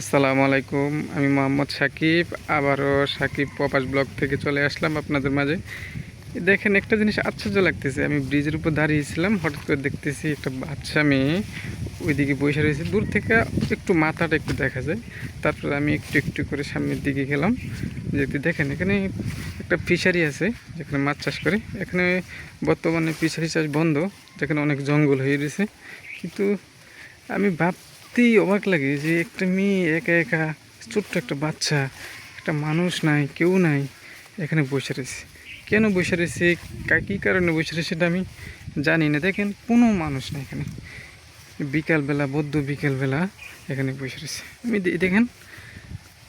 আসসালামু আলাইকুম, আমি মোহাম্মদ সাকিব। আবারও সাকিব পপাস ব্লগ থেকে চলে আসলাম আপনাদের মাঝে। দেখেন, একটা জিনিস আশ্চর্য লাগতেছে। আমি ব্রিজের উপর দাঁড়িয়েছিলাম হঠাৎ করে দেখতেছি একটা বাচ্চা মেয়ে ওইদিকে বসে রয়েছে। দূর থেকে একটু মাথাটা একটু দেখা যায়। তারপর আমি একটু একটু করে সামনের দিকে গেলাম। যেতে দেখেন, এখানে একটা ফিশারি আছে, যেখানে মাছ চাষ করে। এখানে বর্তমানে ফিশারি চাষ বন্ধ, যেখানে অনেক জঙ্গল হয়ে রয়েছে। কিন্তু আমি ভাবতেই অবাক লাগে যে একটা মেয়ে একা একা, ছোট্ট একটা বাচ্চা, একটা মানুষ নাই, কেউ নাই এখানে বসে রয়েছে। কেন বসে রয়েছে? কী কারণে বসে রয়েছে সেটা আমি জানি না। দেখেন, কোনো মানুষ নাই এখানে। বিকালবেলা, বদ্ধ বিকেলবেলা এখানে বসে রয়েছে। আমি দেখেন,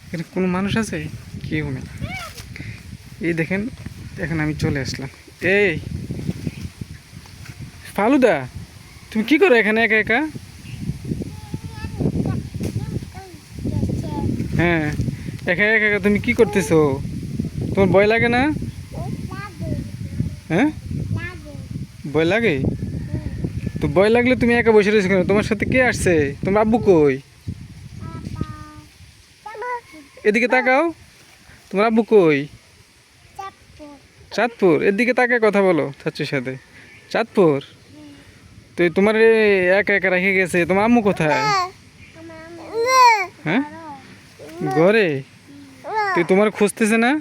এখানে কোনো মানুষ আছে? কেউ নেই। এই দেখেন, এখন আমি চলে আসলাম। এই, ফালুদা, তুমি কি করো এখানে একা একা? হ্যাঁ একা একা তুমি কি করতেছো? তোমার ভয় লাগে না? হ্যাঁ? ভয় লাগে? তো ভয় লাগলে তুমি একা বসে রয়েছো কেন? তোমার সাথে কে আসছে? তোমার আব্বু কই? এদিকে তাকাও। তোমার আব্বু কই? চাঁদপুর। এদিকে তাকে কথা বলো চাচুর সাথে। চাঁদপুর? তো তোমার একা একা রেখে গেছে। তোমার আম্মু কোথায়? হ্যাঁ? ঘরে? তুই তোমার খুঁজতেছে না?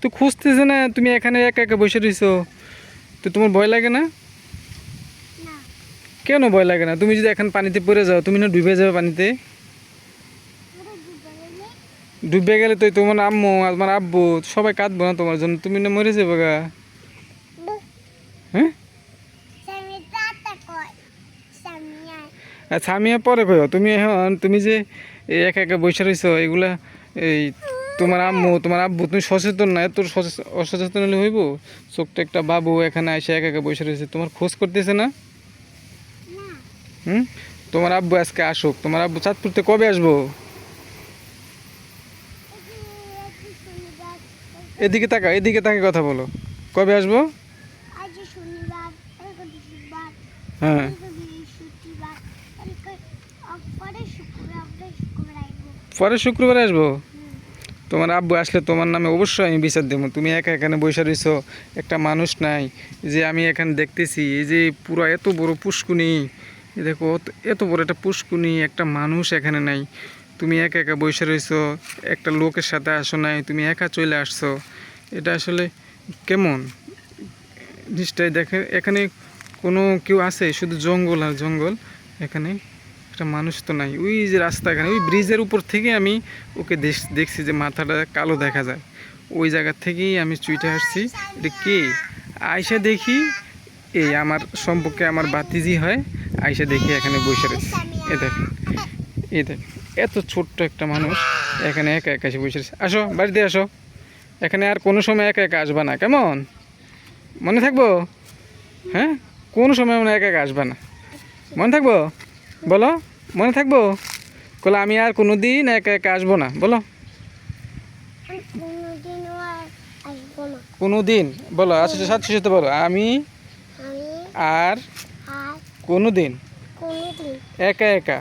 তো খুঁজতেছে না তুমি এখানে একা একা বসে রইছো। তো তোমার ভয় লাগে না? কেন ভয় লাগে না? তুমি যদি এখন পানিতে পড়ে যাও তুমি না ডুবে যাবে পানিতে? ডুবে গেলে? তো তোমার আম্মু আর তোমার আব্বু সবাই কাঁদবো না তোমার জন্য। তুমি না মরে যাবে গা। হ্যাঁ? আচ্ছা আমি পরে কইও। তুমি এখন, তুমি যে একা একা বসে রইছো, এগুলা এই তোমার আম্মু, তোমার আব্বু, তুমি সচেতন না? সচে- অসচেতন হলে হইব? ছোট্ট একটা বাবু এখানে এসে একা একা বসে রয়েছে তোমার খোঁজ করতেছে না? হুম? তোমার আব্বু আজকে আসুক। তোমার আব্বু চাঁদপুরতে কবে আসব? এদিকে তাকা, এদিকে তাকে কথা বলো। কবে আসব? হ্যাঁ। পরে শুক্রবার আসব? তোমার আব্বু আসলে তোমার নামে অবশ্যই আমি বিচার দেবো। তুমি একা এখানে বসে রয়েছো, একটা মানুষ নাই। যে আমি এখানে দেখতেছি, এই যে পুরো এত বড় পুষ্কুনি। দেখো এত বড় একটা পুষ্কুনি, একটা মানুষ এখানে নাই। তুমি একা একা বসে রয়েছো, একটা লোকের সাথে আসো নাই, তুমি একা চলে আসছো। এটা আসলে কেমন? জিনিসটাই দেখে, এখানে কোনো কেউ আছে, শুধু জঙ্গল আর জঙ্গল, এখানে একটা মানুষ তো নাই। ওই যে রাস্তা এখানে, ওই ব্রিজের উপর থেকে আমি ওকে দেখ- দেখছি যে মাথাটা কালো দেখা যায়। ওই জায়গা থেকেই আমি চুইটে আসছি। এটা কে? আয়সা দেখি, এই আমার সম্পর্কে আমার বাতিজি হয় আয়সা দেখি এখানে বসে রয়েছে। এ দেখেন এ দেখ, এত ছোট্ট একটা মানুষ এখানে একা একা এসে বসে রয়েছে। আসো, বাড়িতে আসো। এখানে আর কোনো সময় একা একা আসবা না, কেমন? মনে থাকব? হ্যাঁ? কোনো সময় মনে একা একা আসবে না। মনে থাকব? বলো? মনে থাকব? বলে আমি আর কোনো দিন একা একা আসব না। বলো। কোনো দিন বলো আচ্ছা সাথে সাথে বলো। আমি আর কোনো দিন একা একা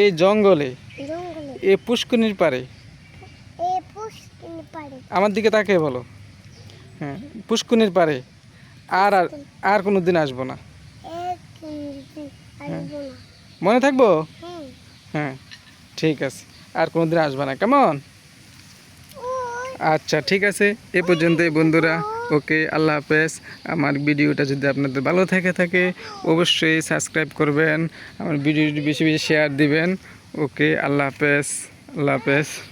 এই জঙ্গলে এই পুষ্কনির পারে আমার দিকে তাকে বলো। হ্যাঁ পুষ্কনির পারে আর আর কোনো দিন আসব না। মনে থাকব? হ্যাঁ ঠিক আছে। আর কোনো দিন আসব না কেমন? আচ্ছা ঠিক আছে। এ পর্যন্তই বন্ধুরা ওকে আল্লাহ হাফেজ। আমার ভিডিওটা যদি আপনাদের ভালো থেকে থাকে অবশ্যই সাবস্ক্রাইব করবেন। আমার ভিডিওটি বেশি বেশি শেয়ার দিবেন। ওকে আল্লাহ হাফেজ আল্লাহ হাফেজ।